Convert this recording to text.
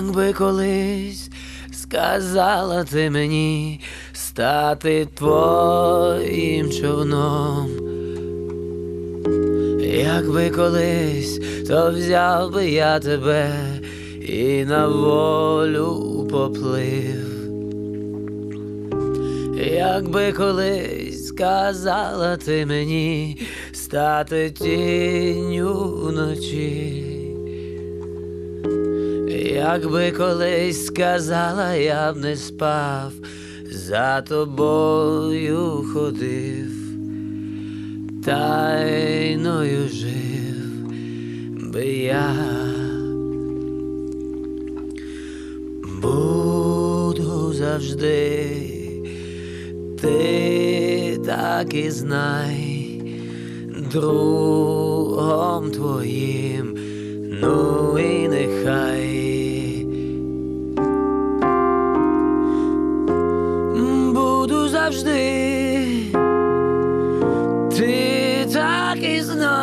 Якби колись сказала ти мені стати твоїм човном. Якби колись, то взяв би я тебе і на волю поплив. Якби колись сказала ти мені стати тінню вночі. Якби колись сказала, я б не спав, за тобою ходив, тайною жив би я. Буду завжди, ти так і знай, другом твоїм, ну і нехай. prisoner.